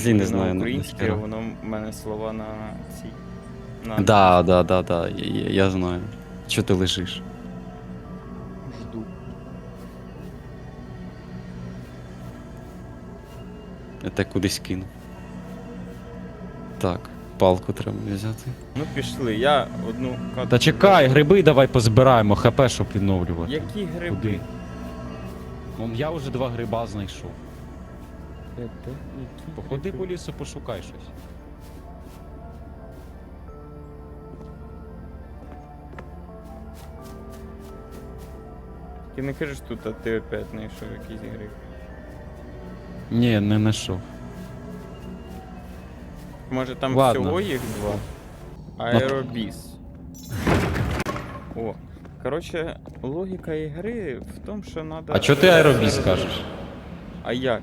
Взагалі не знаю, на- українське, ніхера. воно в мене слова на цій. На Да, да, да, да, я, я- знаю. Чого ти лежиш? жду. Я тебе кудись кину. Так, палку треба взяти. Ну пішли, я одну катку. Та чекай, гриби давай позбираємо, хп, щоб відновлювати. Які гриби? Куди? Ну, я вже два гриба знайшов. Походи по лісу, пошукай щось. Ти не кажеш тут, а ти опять знайшов якісь гриби. Ні, не знайшов. Може там Ладно. всього їх два? Аеробіс. О. Коротше, логіка ігри в тому, що треба. А чого ти аеробіс кажеш? А як?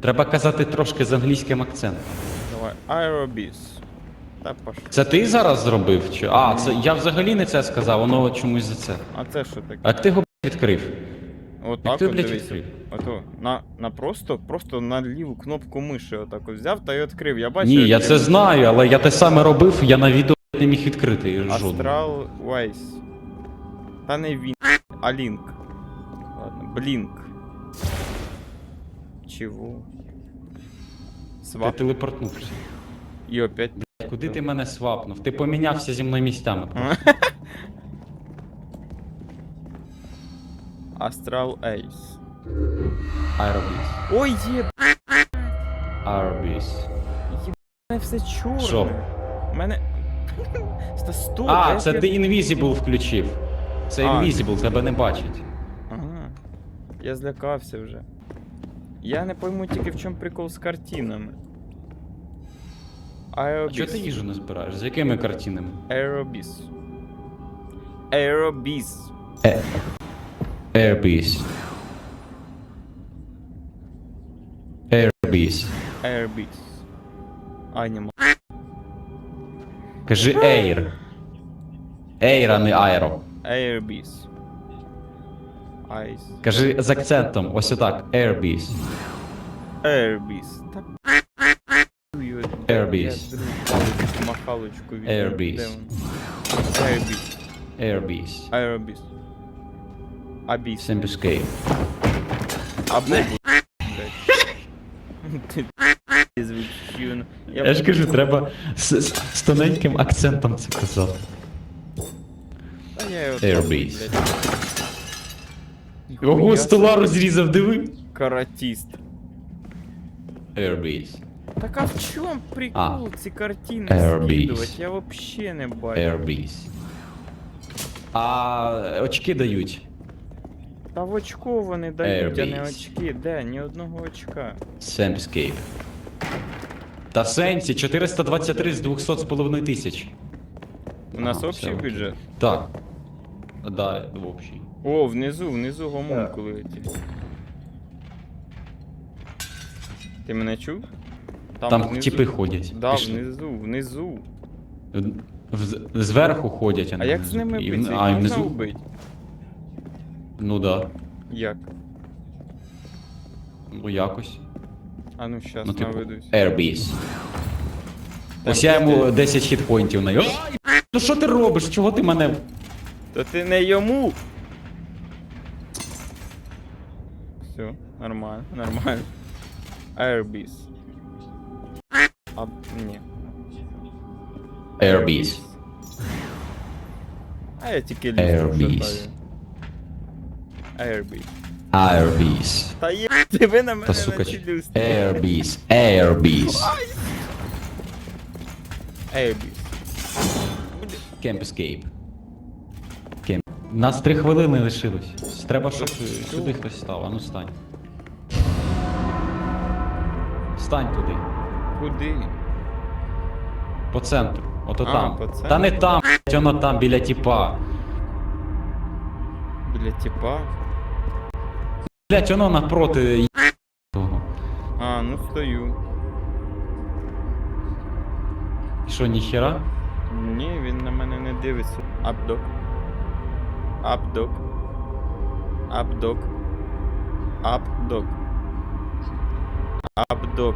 Треба казати трошки з англійським акцентом. Давай, аеробіс. Та пош. Це ти зараз зробив? Чи? А, це я взагалі не це сказав, воно чомусь за це. А це що таке? А ти його блядь, відкрив? От Як так ти, от блядь, дивись. відкрив? Ото, на, на просто, просто на ліву кнопку миші отак взяв та й відкрив. Я бачу. Ні, я це знаю, але я те саме робив, я на відео не міг відкрити жодного. Астрал Вайс. Та не він, а Лінк. Ладно, Блінк. Чего? Ти Свап. телепортнувся. І опять. Куди ти мене свапнув? Ти помінявся зі мною місцями. Астрал Ейс. Аеробіс. Ой, є, Аеробіс. мене все чорне. Що? У мене. Ста сто. А, де це ти Invisible включив. Це А. Invisible, тебе не бачить. Ага. Я злякався вже. Я не пойму тільки в чому прикол з картинами. А Аеробіс. чого ти їжу не збираєш? З якими картинами? Аеробіс. Аеробіс. Airbase. Airbase. Airbeats. Animal. Кажи Air. Air, а не Aero. Airbeats. Кажи з акцентом, ось отак. Airbase. Airbeats. Так. Airbeats. Я махалочку від Airbeats. Airbeats. Airbase. Airbeats. Абіс. Simple Або. Ти. Я ж кажу, треба з, тоненьким акцентом це казати. Та Ого, стола розрізав, диви. Каратіст. Airbase. Так а в чому А. прикол ці картини скидувати? Я вообще не бачу. Airbase. А очки дають. Та в очко вони дають, а не очки. Де? Ні одного очка. Samscape. Та сенсі 423 з 200 з половиною тисяч. У нас Ага, общий все бюджет. Так. Да, общий. О, внизу, внизу гомункули ті. Ти мене чув? Там типи ходять. Да, Пішли. внизу, внизу. В- Зверху ходять, а А як з внизу. ними І битися? в- А, і можна внизу? вбити? Ну да. Як? Ну якось. А ну щас Ну, типу, наведусь. Airbase. Ось я йому 10 хітпоінтів на Ну що ти робиш? Чого ти мене. То ти не йому! Все, нормально, нормально. Airbus. А, ні. Airbase. А я тільки Airbus. лісу Airbus. Та є, ти ви на мене Та сука. начали Airbase. Airbase. Airbus. Campscape. Camp. Нас три хвилини лишилось. Треба, щоб сюди хтось став. А ну стань. Стань туди. Куди? По центру. Ото А, там. по центру. Та не там, блядь, воно там, біля тіпа. Біля типа? Блять, воно напроти того. А, ну стою. І що, ніхера? Ні, він на мене не дивиться. Апдок. Апдок. Апдок. Апдок видок.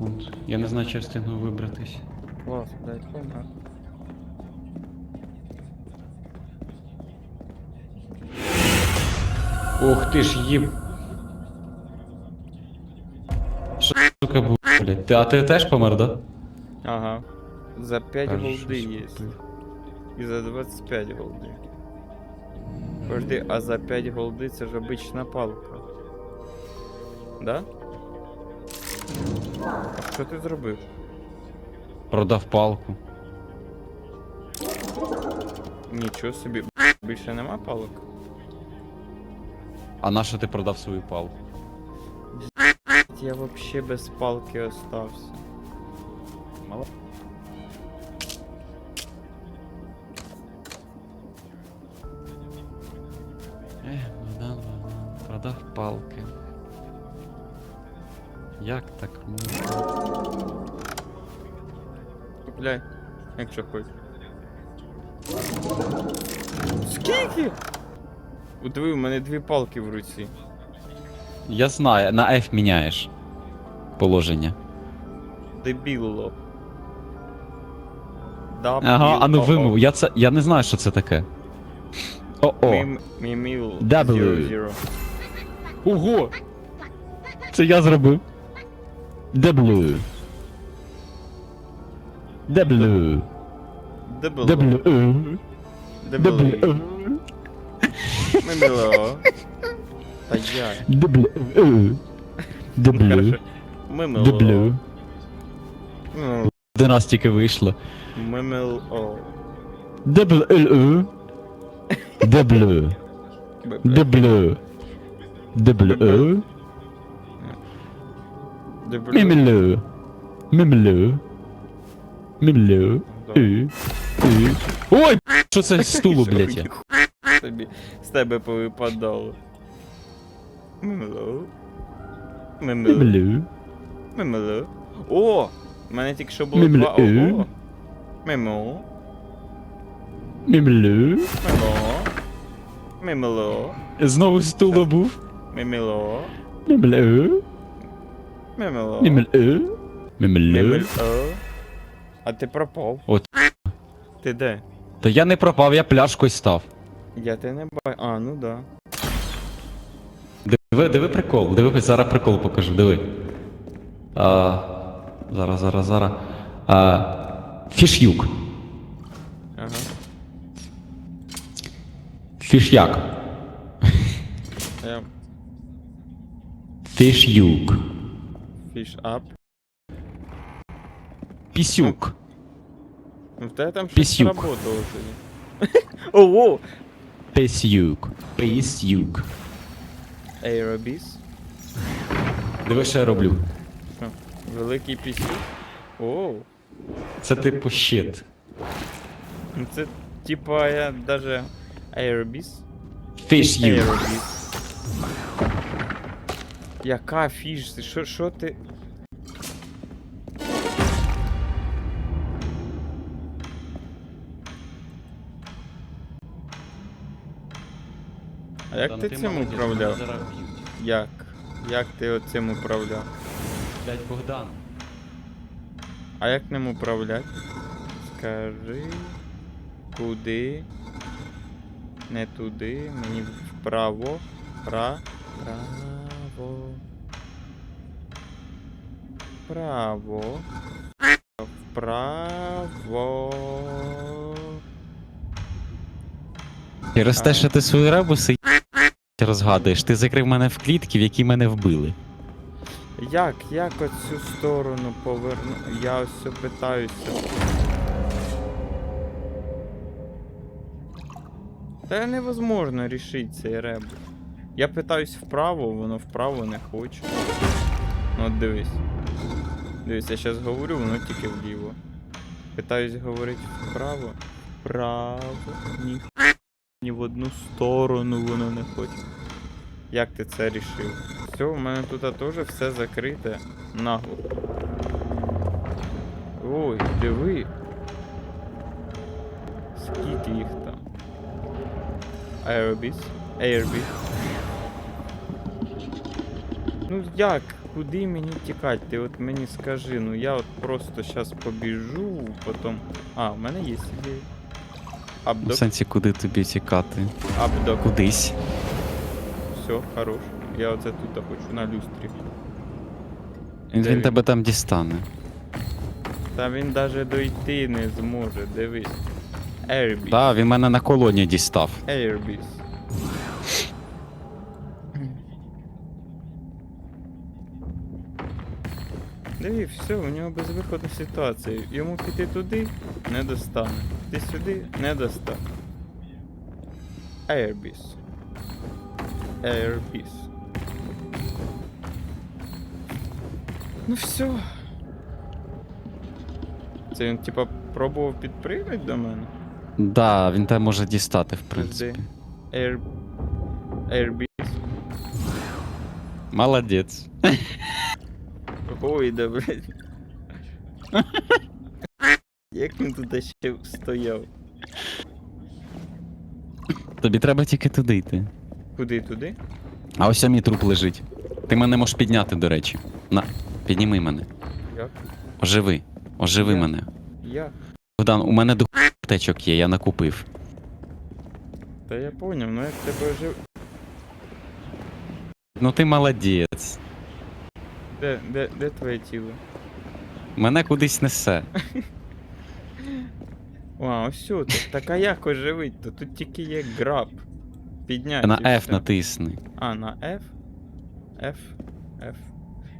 От. Я не знаю, чи я встигну вибратись. Клас, дай помер. Ох ти ж еб. Що сука був, блядь? А ты теж помер, да? Ага. За 5 Кажеш, голди щось є. І за 25 голди. Подожди, а за 5 голди це ж обична палка. Да? А що ти зробив? Продав палку. Нічого собі. Більше нема палок? А на що ти продав свою палку? Я вообще без палки остався. Мало. Як так можна? Купляй, якщо хочеш. Скільки? Удиви, у мене дві палки в руці. Я знаю, на F міняєш положення. Дебіло. Ага, а ну вимов, я це. Я не знаю, що це таке. О-о. Міміл. W. Ого! Це я зробив. W. W. W. Дебіло. W. Мимило. Та я. W. W. Мимило. W. Мимило. До нас тільки вийшло. Мимило. W. W. W. W. Мімлю. Мімлю. Мімлю. Ü. Ü. Ой, що це з стулу, блядь? Тобі з тебе повипадало. Мимило. Мимило. Мімлю. О! У мене тільки що було Мимлю. два. Ого. Мимо. Мімлю. Мимо. Мимило. Знову стуло був. Мимило. Мімлю. Мимило. Мімлю. Мімлю. Мимило. А ти пропав. От. Ти де? Та я не пропав, я пляшкою став. Я тебе не бачу. А, ну да. Диви, диви прикол, диви, зараз прикол покажу, диви. А, зараз, зараз, зараз. А, фіш'юк. Ага. Фіш'як. Фіш'юк. Фіш ап. Пісюк. Ну, В тебе там щось Пісюк. сработало сьогодні. Ого! Пісюк. Пісюк. Аеробіс. Диви, що я роблю. Що? Великий пісюк? О, Це типу щит. ну це типа я даже аеробіс. Фіш'юк. Аеробіс. Яка? Ти Що, що ти? А як ти цим управляв? Як? Як ти оцим управляв? Блять, Богдан. А як ним управлять? Скажи. Куди? Не туди, мені вправо. Пра. Право. Право. Вправо. Через те, що ти свої ребуси розгадуєш, ти закрив мене в клітки, в які мене вбили. Як? Як оцю сторону поверну? Я ось все питаюся. Та невозможно рішити цей ребус. Я питаюсь вправо, воно вправо не хоче. Ну от дивись. Дивись, я зараз говорю, воно тільки вліво. Питаюсь говорити вправо. Вправо. Ні. Ні в одну сторону воно не хоче. Як ти це рішив? Все, у мене тут теж все закрите нагло. Ой, диви. Скільки їх там? Аеробіс? Airbeat. Ну як? Куди мені тікати? Ти от мені скажи, ну я от просто зараз побіжу, потім. А, в мене є ідея. В Абдок, сенсі, куди тобі тікати? абдок. Кудись. Все, хорош. Я оце тут хочу на люстрі. Він, він тебе там дістане. Та він даже дойти не зможе, дивись. Airbus. Так, він мене на колоні дістав. Airbus. Диви, все, у нього безвиходна ситуація. Йому піти туди не достане. Піти сюди не достане. Airbus. Airbus. Ну все. Це він типа пробував підпригнути до мене? Да, він тебе може дістати, в принципі. Air... Airbus. Молодець. Ой, да блядь. Як він тут ще стояв? Тобі треба тільки туди йти. Куди туди? А ось мій труп лежить. Ти мене можеш підняти, до речі. На, підніми мене. Як? Оживи. Оживи Я- мене. Як? Богдан, у мене до аптечок є, я накупив. Та я поняв, ну як тебе жив. Ну ти молодець. Де, де, де твоє тіло? Мене кудись несе. Ось тут. Так а як оживить? То тут тільки є граб. Підняти. На F все. натисни. А, на F? F? F.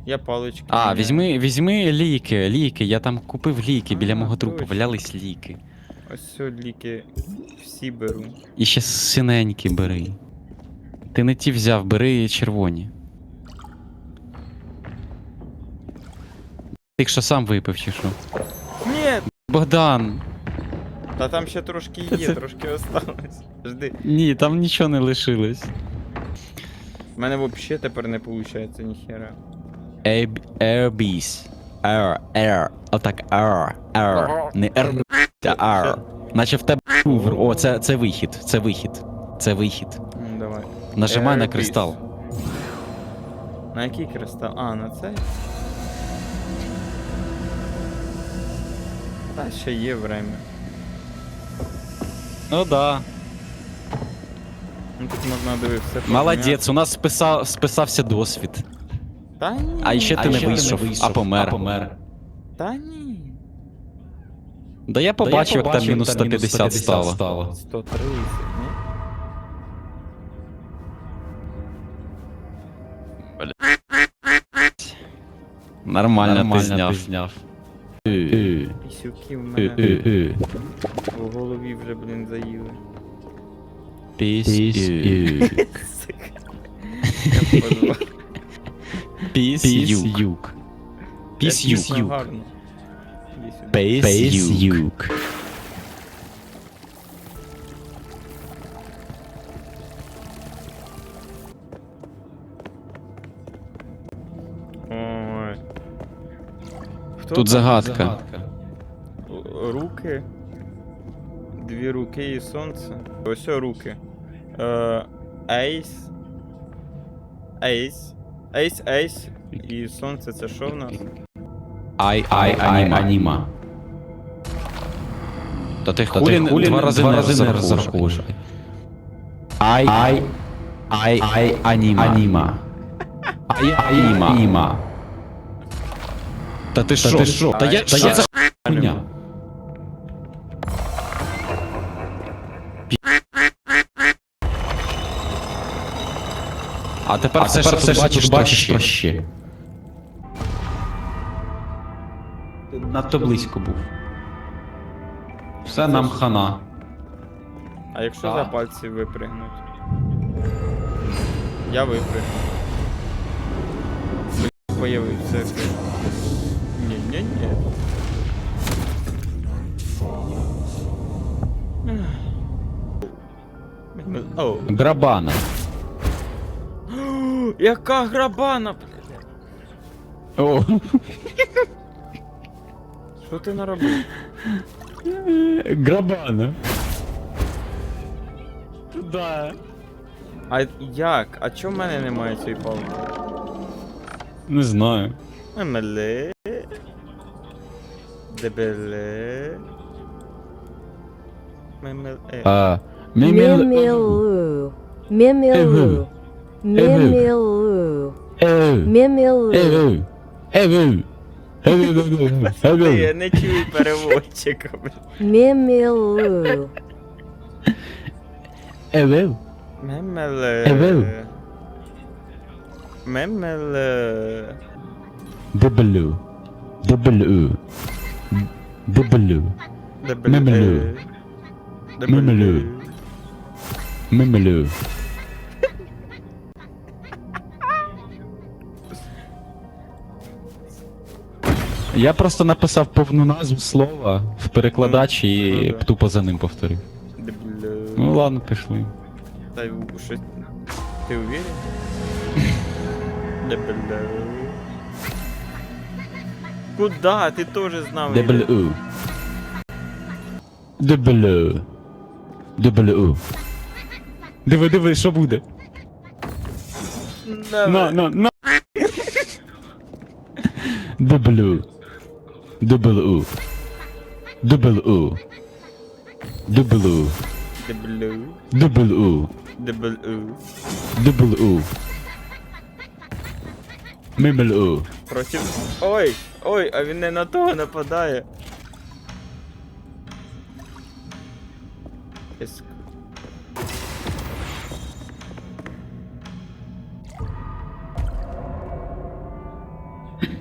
Я палички. А, міняю. візьми, візьми ліки, ліки. Я там купив ліки, біля А, мого трупу точно. валялись ліки. Ось все ліки всі беру. І ще синенькі бери. Ти не ті взяв, бери червоні. Ти що сам випив чи що? Ні! Богдан! Та там ще трошки є, трошки осталось. Жди. Ні, там нічого не лишилось. У мене взагалі тепер не виходить ніхера. Air- Airbus. R, R. Отак R, R. Не R, а R. Наче в тебе був. О, це, це вихід, це вихід. Це вихід. Давай. Нажимай на Airbus. кристал. На який кристал? А, на цей? Та ще є время. Ну да. Ну тут можна дивитися. Молодець, у нас списав, списався досвід. Та ні. А ще ти не ще ти не вийшов, а помер. а помер. Та ні. Да я побачив, як там мінус там мінус 150 стало. стало. 130, ні? Нормально, Нормально ти зняв. ти зняв. Пісюки в е, мене е, е. в голові вже, блін, заїли. Е. Пісюк. Пісюк. Пісюк. Ой. Тут загадка. Л- Руки. Дві руки і сонце. Ось о руки. Е, Ейс. Ейс. Ейс, ейс. І сонце це що в нас? Ай, ай, аніма. аніма. Та ти хулі, хулі два не- рази два не рази не розраховуєш. розраховуєш. Ай, ай, ай, ай, аніма. Аніма. Ай, аніма. Аніма. Та ти що? ти що? Та я, Та що я- це А тепер А все, тепер що все, ти що бачиш, бачиш, то то ще. ще. Надто близько був. Все нам хана. А якщо А. за пальці випригнуть? Я випригну. Блін, Появився. Ні-ні-ні. Оу. Грабана. Яка грабана, блядь. О. Що ти наробив? Грабана. Да. А як? А чому в мене немає цієї палки? Не знаю. Мемеле. Дебеле. Мемеле. А, мемел... Мемелу. Мемелу. Мемелу. Еу. Мемелу. Еу. Еу. Ти, я не чую переводчика, блін. Мемелу. Еу. Мемеле. Евел. Мемеле. Дублю. Дублю. Дублю. Дебеле. Мемеле. Дебеле. Мемеле. Мемелю. Я просто написав повну назву слова в перекладач Ну, і тупо за ним повторив. Ну ладно, пішли. Та й у- щось. Ти уверен? Дебеле. Куда? Ти теж знав. Дублю. Дублю. Дублю. Диви, диви, що буде? На, на, на. Дублю. Дублю. Дублю. Дублю. Дебеле. Дублю. Дебеле. Дублю. Мимлю. Против. Ой! Ой, а він не на того нападає. Ес-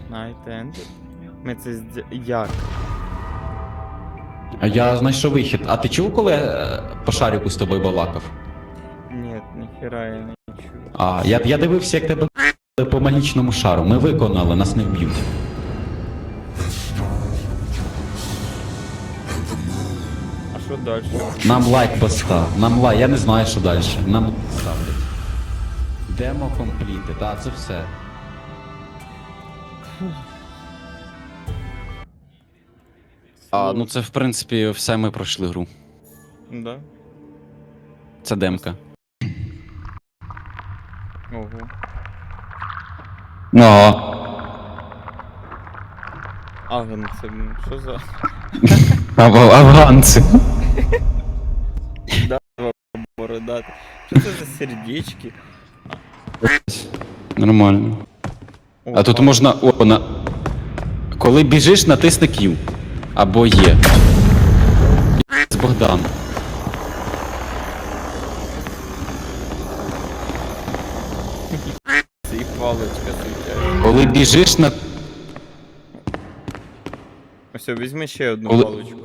Night End. Ми це зд... Як? А я знайшов вихід. А ти чув, коли е, по шарику з тобою балакав? Ні, ніхера я не чую. А, я, я дивився, як тебе по магічному шару. Ми виконали, нас не вб'ють. А що далі? Нам лайк постав. Нам лайк, я не знаю, що далі. Нам лайк ставлять. Демо компліти, так, це все. А, ну це в принципі все ми пройшли гру. Да? Це демка. Ого. Ага. Аген, це що за. Афганці. бородати? Що це за сердечки? Нормально. О, А тут можна. О, на... Коли біжиш, натисни Q. Або є. Богдан. Це і паличка світяє. Коли біжиш на. Ось, візьми ще одну Коли- паличку.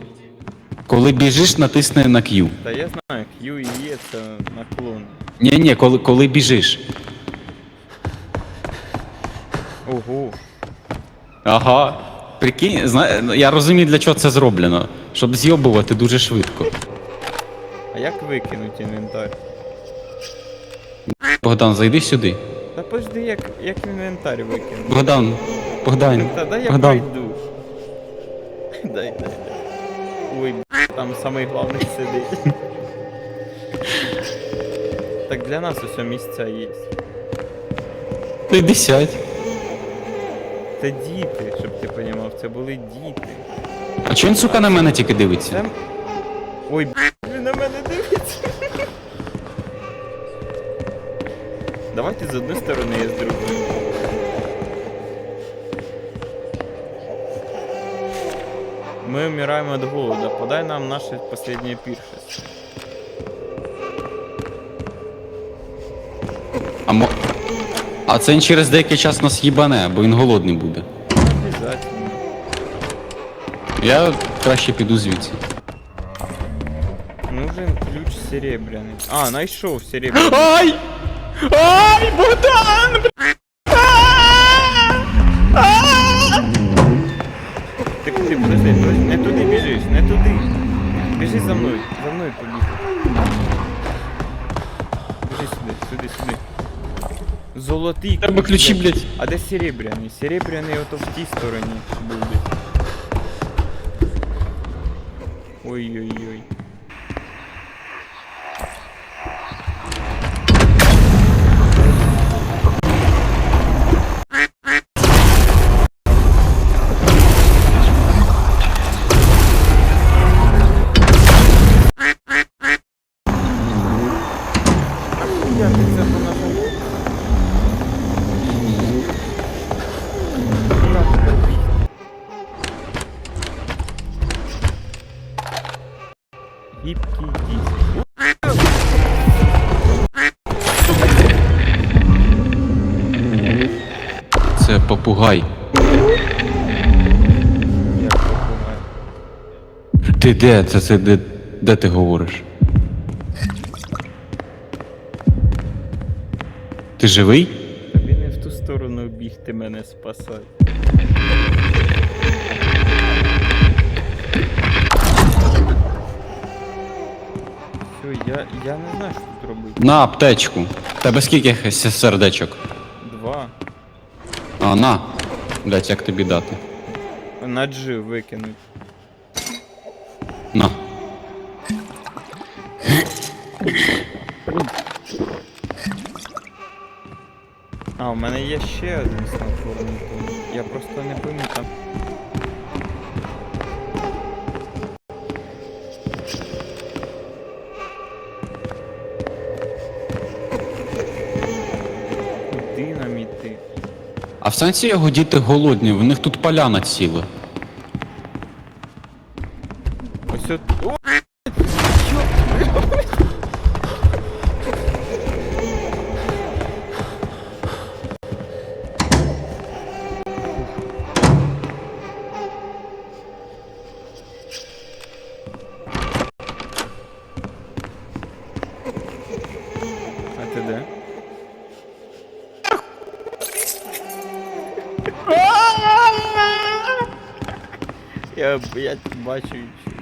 Коли біжиш, натисни на Q. Та я знаю, Q і Е це наклон. Ні, ні, коли, коли біжиш. Ого. Ага. Прикинь, зна... ну, я розумію, для чого це зроблено. Щоб зйобувати дуже швидко. А як викинуть інвентар? Богдан, зайди сюди. Та пожди, як, як інвентар викинуть. Богдан. Богдан. Та дай я Богдан. пройду. Дай, дай, дай. Ой, б**, там самий главний сидить. Так для нас усе місця є. Ти десять. Це діти, щоб ти розумів, це були діти. А чого він, сука, на мене тільки дивиться? Це... Ой, б**, він на мене дивиться. Давайте з одної сторони, я з другої. Мы умираем от голода. Подай нам наше последнее пиршество. А, мо... а це він через деякий час нас їбане, бо він голодний буде. Я краще піду звідси. Нужен ключ серебряный. А, найшов серебряный. Ай! Ай, Богдан! Ти куди, подожди, подожди, не туди біжиш, не туди. Біжи за мною, за мною побіг. Біжи сюди, сюди, сюди. Золотий Треба ключі, блядь. А де серебряний? Серебряний ото в тій стороні був десь. Ой-ой-ой. Попугай. Як попугай. Ти де? Це, це де, де ти говориш? Ти живий? Тобі не в ту сторону бігти мене спасай. Все, я, я не знаю, що тут робити. На аптечку. Тебе скільки с- сердечок? А, на. Блять, як тобі дати? На G викинуть. На. А, у мене є ще один том. Я просто не пам'ятаю А в сенсі його діти голодні, в них тут поляна ціла. бачу і чую.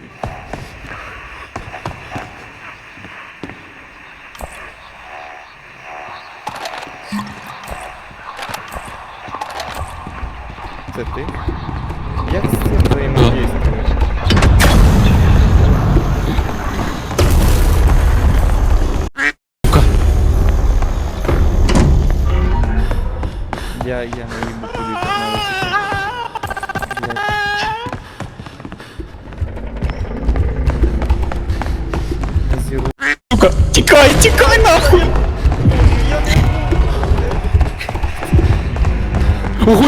Це ти? Як з цим взаємодействуєш? Я, я не тікай, тікай нахуй! Ого,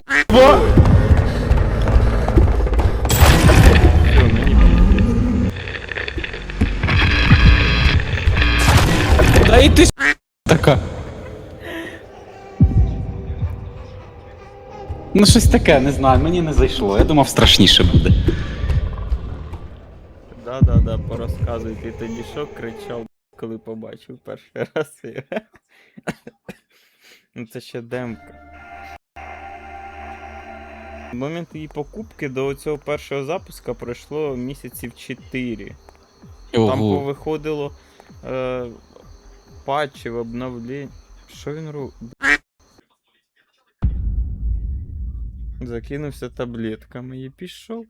Да і ти така. Ну щось таке, не знаю, мені не зайшло. Я думав страшніше буде. Да, да, да, порозказуй. Ти тоді що кричав, коли побачив перший раз. ну це ще демка. В момент її покупки до цього першого запуска пройшло місяців 4. Там Ого. повиходило е, патчів, обновлень. Що він робить? Закинувся таблетками і пішов.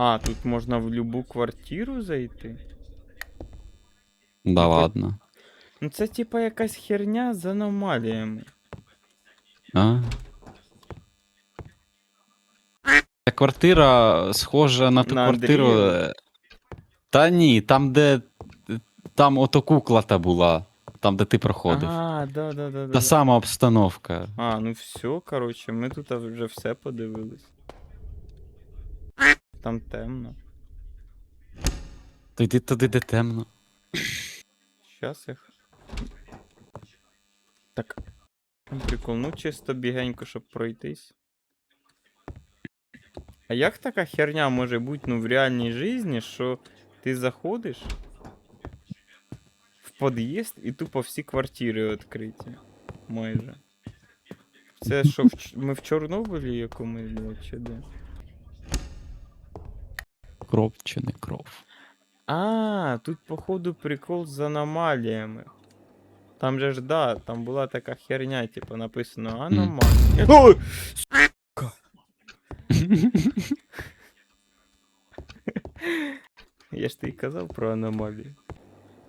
А, тут можна в любу квартиру зайти. Да ладно. Ну це типа якась херня з аномаліями. А? Та квартира схожа на ту На квартиру. Е, Та ні, там, де. Там ото кукла та була. Там, де ти проходив. А, да, да, да, да. Та сама обстановка. А, ну все, коротше, ми тут вже все подивились. Там темно. То йди туди, де темно. Щас я. х- Так. Прикол, ну чисто бігенько, щоб пройтись. А як така херня може бути ну, в реальній житті, що ти заходиш в під'їзд і тупо всі квартири відкриті. Майже. Це що, в Ч- ми в Чорнобилі якомусь, блядь, чи де? Кров чи не кров. А, тут, походу, прикол з аномаліями. Там же ж, да, там була така херня, типу, написано аномалія. Ой! Я ж тобі казав про аномалії.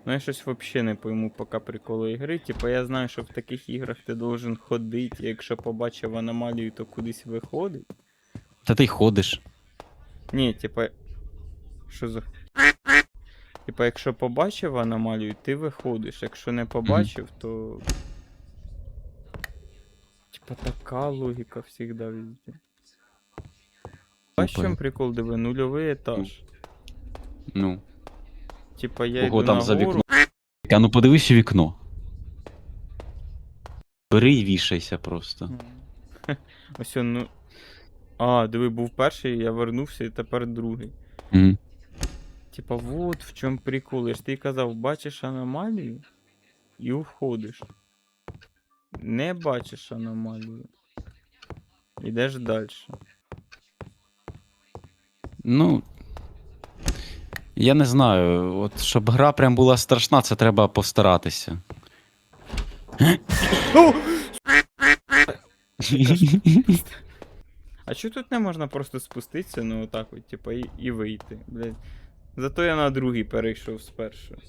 Ну я щось взагалі не пойму поки приколу ігри. Типу я знаю, що в таких іграх ти должен ходити, якщо побачив аномалію, то кудись виходить. Та ти й ходиш. Ні, типа. Що за. Типа, якщо побачив аномалію, ти виходиш. Якщо не побачив, то. Типа така логіка завжди везде. Бачиш, в чому прикол, диви, нульовий етаж. Ну. Типа я Ого, там за вікном. А ну подивись вікно. Бери і вішайся просто. Ось он, ну. А, диви, був перший, я вернувся і тепер другий. Мгм. Типа, вот в чому прикол. Я ж ти казав, бачиш аномалію і уходиш. Не бачиш аномалію. Ідеш далі. Ну. Я не знаю, от щоб гра прям була страшна, це треба постаратися. А чого тут не можна просто спуститися, ну отак от, типа, і, і вийти, блядь. Зато я на другий перейшов з першого.